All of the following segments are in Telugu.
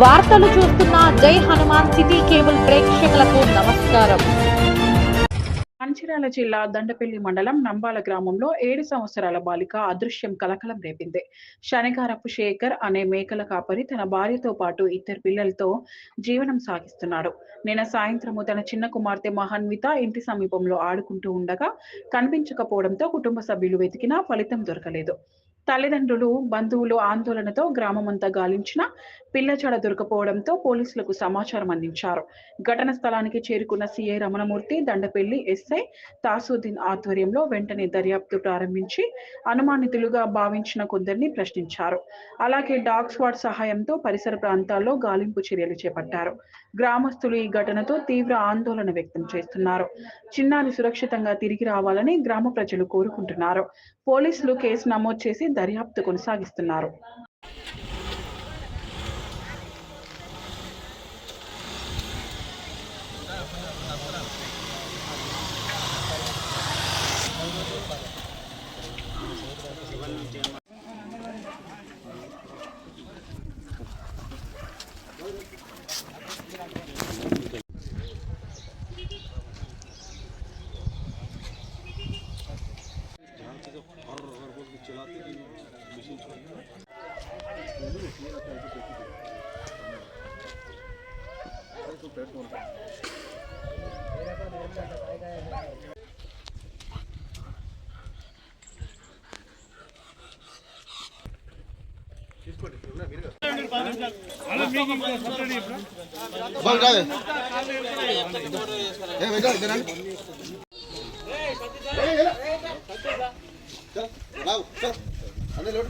వార్తలు చూస్తున్న జై హనుమాన్ సిటీ కేబుల్ ప్రేక్షకులకు నమస్కారం. మంచిర్యాల జిల్లా దండపల్లి మండలం నంబాల గ్రామంలో ఏడు సంవత్సరాల బాలిక అదృశ్యం కలకలం రేపింది. శనిగారపు శేఖర్ అనే మేకల కాపరి తన భార్యతో పాటు ఇద్దరు పిల్లలతో జీవనం సాగిస్తున్నాడు. నిన్న సాయంత్రము తన చిన్న కుమార్తె మహాన్విత ఇంటి సమీపంలో ఆడుకుంటూ ఉండగా కనిపించకపోవడంతో కుటుంబ సభ్యులు వెతికినా ఫలితం దొరకలేదు. తల్లిదండ్రులు బంధువులు ఆందోళనతో గ్రామమంతా గాలించిన పిల్లచాడ దొరకపోవడంతో పోలీసులకు సమాచారం అందించారు. ఘటన స్థలానికి చేరుకున్న సీఐ రమణమూర్తి దండపల్లి ఎస్ఐ తాసుద్దీన్ ఆధ్వర్యంలో వెంటనే దర్యాప్తు ప్రారంభించి అనుమానితులుగా భావించిన కొందరిని ప్రశ్నించారు. అలాగే డాగ్ స్క్వాడ్ సహాయంతో పరిసర ప్రాంతాల్లో గాలింపు చర్యలు చేపట్టారు. గ్రామస్తులు ఈ ఘటనతో తీవ్ర ఆందోళన వ్యక్తం చేస్తున్నారు. చిన్నారి సురక్షితంగా తిరిగి రావాలని గ్రామ ప్రజలు కోరుకుంటున్నారు. పోలీసులు కేసు నమోదు చేసి దర్యాప్తు కొనసాగిస్తున్నారు. బల్ కాదు ఏ వెంకట ఇక్కడ రండి. చల్, లాగు, చల్. అన్నీ లోడు.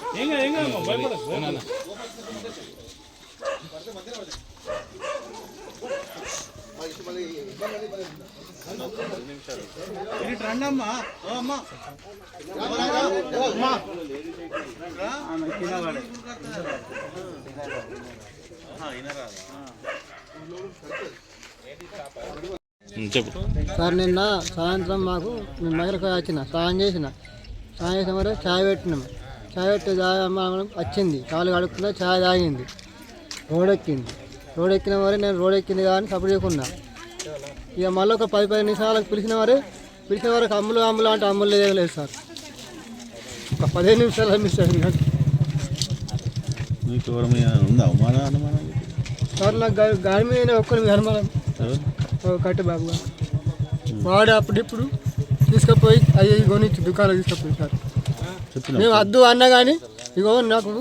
అమ్మా అమ్మా. చెప్పు. సార్ నిన్న సాయంత్రం మాకు మేము మగరకు వచ్చిన సాయం చేసిన. సాయం చేసిన మరి చాయ్ పెట్టినాం. చాయ్ వచ్చింది. కాలు కడుక్కున్నా చాయ్ తాగింది. రోడ్ ఎక్కింది రోడ్ ఎక్కిన మరి నేను రోడ్ ఎక్కింది కానీ సపోర్ట్ చేయకున్నా ఇక మళ్ళీ ఒక పది పది నిమిషాలకు పిలిచిన మరి పిలిచిన వరకు అమ్ములు అమ్ములు అంటే అమ్ములు లేదు లేదు సార్. ఒక పదిహేను నిమిషాలు మిస్ అయింది ఉందా అవమానం అనుమానం? సార్ నాకు గాడి మీద ఒక్కరి అనుమానం. కట్టే బాబు. వాడు అప్పుడిప్పుడు తీసుకుపోయి అవి కొనిచ్చి దుకాణం తీసుకుపోయి సార్. మేము వద్దు అన్నా కానీ ఇగో నాకు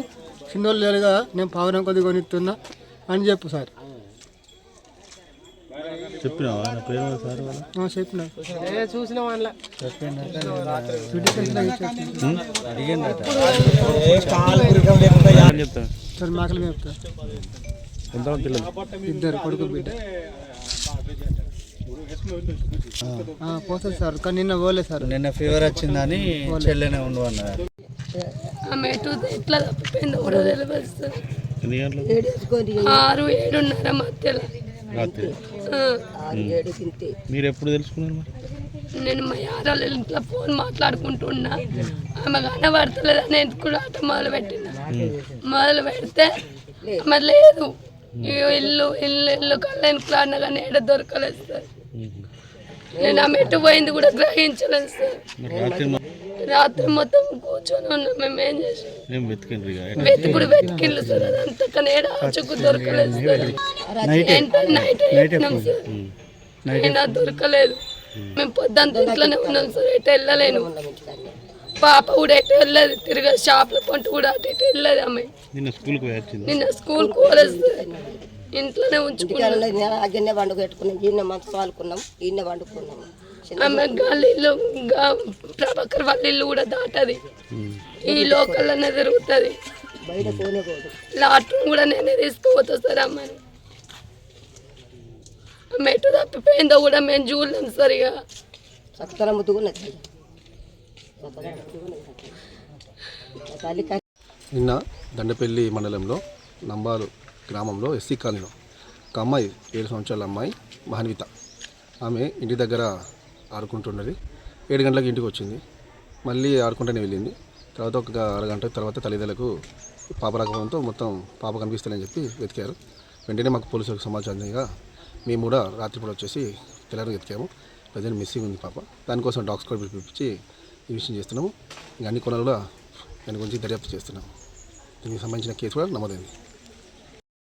చిన్నోళ్ళు లేరుగా నేను పావురం కొద్ది కొనిస్తున్నా అని చెప్పు సార్. చెప్పిన. చూసిన సార్ మాకలు చెప్తా ఇద్దరు కొడుకు బిడ్డ. పోతుంది సార్. కానీ నిన్న పోలే సార్. నిన్న ఫీవర్ వచ్చిందని చెల్లెనే ఉండు అన్నారు. ఆమె ఎటు ఎట్లా తప్పిపోయిందో కూడా తెలియదు సార్. ఆరు ఏడున్నర మధ్యలో. రాత్రి. మీరు ఎప్పుడు తెలుసుకున్నారు మరి? నేను మా యారాలు ఇంట్లో ఫోన్ మాట్లాడుకుంటున్నా. ఆమె కనబడతలేదు అని ఎందుకు ఆట మొదలు పెట్టిన. మొదలు పెడితే ఆమె లేదు. ఇల్లు ఇల్లు ఇల్లు కళ్ళ ఇంట్లో కానీ ఏడ దొరకలేదు సార్. నేను ఆమె ఎటు పోయింది కూడా గ్రహించలేదు సార్. రాత్రి మొత్తం కూర్చొని ఉన్నాం మేము ఏం చేసాం? వెతుకుడు వెతికిళ్ళు సార్ అదంతా కానీ ఏడ ఆచకు దొరకలేదు సార్. నైట్ పెట్టినాం సార్? అయినా దొరకలేదు. మేము పొద్దుంత ఇంట్లోనే ఉన్నాం సార్ ఎటు వెళ్ళలేను. పాప కూడా ఎటు వెళ్ళలేదు తిరిగి షాప్ల పంట కూడా అటు ఇటు వెళ్ళలేదు ఆమె. నిన్న స్కూల్కి స్కూల్ పోలేదు సార్. ఇంట్లోనే ఉంచుకున్నాం. ఇంటికాడ అగ్గనే వండుకు పెట్టుకున్నాం ఈయన మంచం వాడుకున్నాం ఈయన వండుకున్నాం. ఆమె గల్లీలో ఇంకా ప్రభాకర్ వాళ్ళ ఇల్లు కూడా దాటది. ఈ లోకల్లోనే తిరుగుతుంది. బయట పోనే పోదు. లాట్రూమ్ కూడా నేనే తీసుకుపోతా సార్ అమ్మని ఆమె ఎటు తప్పిపోయిందో కూడా మేము చూడలేం సరిగా. ముద్దుకున్నది నిన్న దండపల్లి మండలంలో నంబాలు గ్రామంలో ఎస్సీ కాలనీలో ఒక అమ్మాయి ఏడు సంవత్సరాల అమ్మాయి మహన్విత. ఆమె ఇంటి దగ్గర ఆడుకుంటున్నది ఏడు గంటలకు ఇంటికి వచ్చింది. మళ్ళీ ఆడుకుంటూనే వెళ్ళింది. తర్వాత ఒక అరగంట తర్వాత తల్లిదండ్రులకు పాప రాకపోవడంతో మొత్తం పాప కనిపిస్తలేని చెప్పి వెతికారు. వెంటనే మాకు పోలీసులకు సమాచారం మేము కూడా రాత్రిపూట వచ్చేసి తెల్లారి వెతికాము. ప్రజెంట్ మిస్సింగ్ ఉంది పాప. దానికోసం డాక్స్ కూడా పిలిపించి ఈ విషయం చేస్తున్నాము. ఇంకా అన్ని కొనాలు కూడా దాని గురించి దర్యాప్తు చేస్తున్నాము. దీనికి సంబంధించిన కేసు కూడా నమోదైంది.